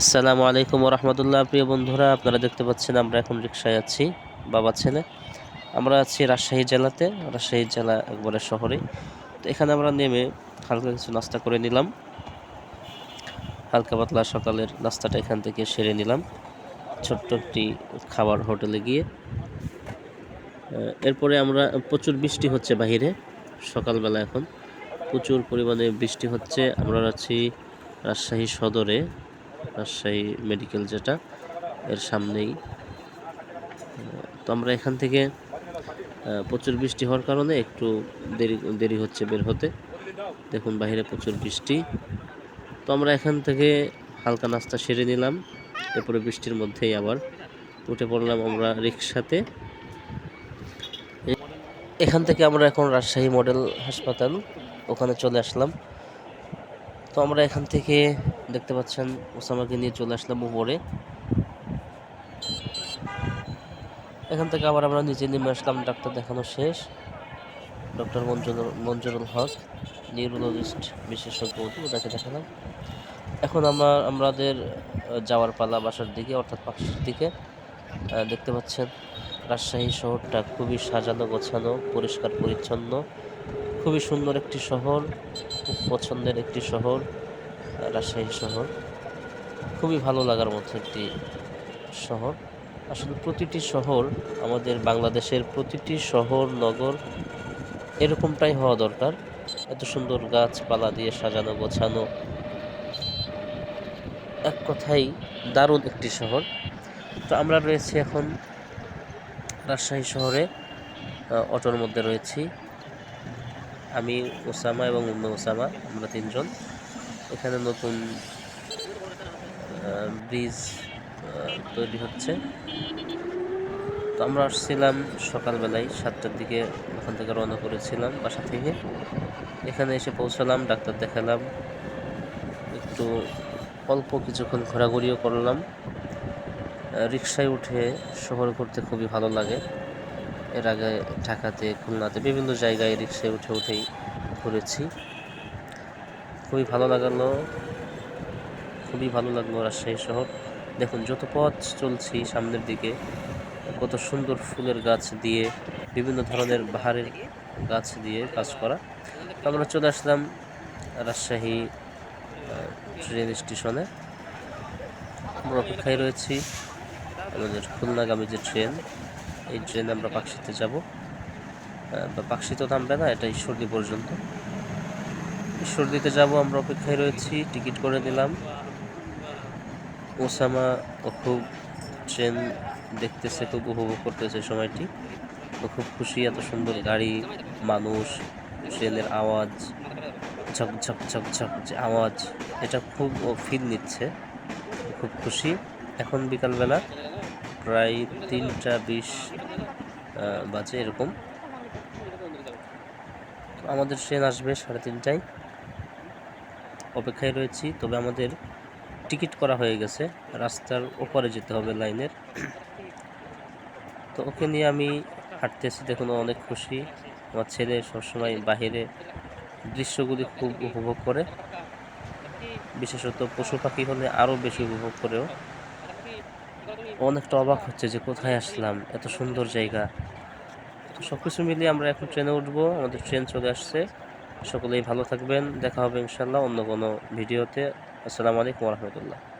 আসসালামু আলাইকুম রহমতুল্লাহ প্রিয় বন্ধুরা, আপনারা দেখতে পাচ্ছেন আমরা এখন রিক্সায় আছি, বাবা ছেলে। আমরা আছি রাজশাহী জেলাতে, রাজশাহী জেলা একবারে শহরে। তো এখানে আমরা নেমে হালকা কিছু নাস্তা করে নিলাম। হালকা পাতলা সকালের নাস্তাটা এখান থেকে সেরে নিলাম। ছোট্ট একটি খাবার হোটেলে গিয়ে। এরপরে আমরা, প্রচুর বৃষ্টি হচ্ছে বাহিরে, সকালবেলা এখন। প্রচুর পরিমাণে বৃষ্টি হচ্ছে। আমরা আছি রাজশাহী সদরে। রাজশাহী মেডিকেল যেটা, এর সামনেই। তো আমরা এখান থেকে প্রচুর বৃষ্টি হওয়ার কারণে একটু দেরি দেরি হচ্ছে বের হতে। দেখুন বাইরে প্রচুর বৃষ্টি। তো আমরা এখান থেকে হালকা নাস্তা সেরে নিলাম। এরপরে বৃষ্টির মধ্যেই আবার উঠে পড়লাম আমরা রিক্সাতে। এখান থেকে আমরা এখন রাজশাহী মডেল হাসপাতাল, ওখানে চলে আসলাম। তো আমরা এখান থেকে দেখতে পাচ্ছেন ওসামাকে নিয়ে চলে আসলাম উপরে। এখান থেকে আবার আমরা নিচে নেমে আসলাম, ডাক্তার দেখানো শেষ। ডক্টর মঞ্জুর মঞ্জুরুল হক, নিউরোলজিস্ট, বিশেষজ্ঞ ওনাকে দেখালাম। এখন আমরা, আমাদের যাওয়ার পালা বাসার দিকে, অর্থাৎ পাশের দিকে দেখতে পাচ্ছেন রাজশাহী শহরটা খুবই সাজানো গোছানো, পরিষ্কার পরিচ্ছন্ন। খুবই সুন্দর একটি শহর, খুব পছন্দের একটি শহর, রাজশাহী শহর। খুবই ভালো লাগার মতো একটি শহর। আসলে প্রতিটি শহর আমাদের বাংলাদেশের প্রতিটি শহর, নগর এরকমটাই হওয়া দরকার। এত সুন্দর গাছপালা দিয়ে সাজানো, গোছানো এক কথাই দারুণ একটি শহর। তো আমরা রয়েছি এখন রাজশাহী শহরে অটোর মধ্যে রয়েছি। আমি ওসামা এবং উম্মে ওসামা, আমরা তিনজন। এখানে নতুন ব্রিজ তৈরি হচ্ছে। তো আমরা আসছিলাম সকালবেলায় সাতটার দিকে, ওখান থেকে রওনা করেছিলাম বাসা থেকে। এখানে এসে পৌঁছালাম, ডাক্তার দেখালাম। একটু অল্প কিছুক্ষণ ঘোরাঘুরিও করলাম। রিক্সায় উঠে শহর ঘুরতে খুবই ভালো লাগে। এর আগে ঢাকাতে, খুলনাতে বিভিন্ন জায়গায় রিক্সায় উঠে উঠেই ঘুরেছি। খুবই ভালো লাগালো। খুবই ভালো লাগল রাজশাহী শহর। দেখুন, যত পথ চলছি সামনের দিকে, কত সুন্দর ফুলের গাছ দিয়ে, বিভিন্ন ধরনের বাহারের গাছ দিয়ে কাজ করা। আমরা চলে আসলাম রাজশাহী ট্রেন স্টেশনে আমরা অপেক্ষায় রয়েছি আমাদের খুলনাগামী যে ট্রেন এই ট্রেনে আমরা পাকশিতে যাব। বা পাকশি তো নামবে না এটা ঈশ্বরদী পর্যন্ত। ঈশ্বরদীতে যাব, আমরা অপেক্ষায় রয়েছি, টিকিট করে নিলাম। ওসামা ও খুব ট্রেন দেখতেছে, খুব উপভোগ করতেছে সময়টি। ও খুব খুশি, এত সুন্দর গাড়ি, মানুষ, ট্রেনের আওয়াজ, ঝক ঝক ঝক ঝক, যে আওয়াজ, এটা খুব ও ফিল নিচ্ছে। খুব খুশি। এখন বিকালবেলা, প্রায় তিনটা বিশ বাজে এরকম। আমাদের ট্রেন আসবে সাড়ে তিনটায়। অপেক্ষায় রয়েছি, তবে আমাদের টিকিট করা হয়ে গেছে। রাস্তার ওপারে যেতে হবে লাইনের। তো ওকে নিয়ে আমি হাঁটতেছি, দেখুন অনেক খুশি। আমার ছেলে সবসময় বাহিরে দৃশ্যগুলি খুব উপভোগ করে। বিশেষত পশু পাখি হলে আরও বেশি উপভোগ করেও। অনেকটা অবাক হচ্ছে যে কোথায় আসলাম, এত সুন্দর জায়গা। তো সব কিছু মিলিয়ে আমরা এখন ট্রেনে উঠবো, আমাদের ট্রেন চলে আসছে। সকলেই ভালো থাকবেন, দেখা হবে ইনশাল্লাহ অন্য কোনো ভিডিওতে। আসসালামু আলাইকুম রহমতুল্লাহ।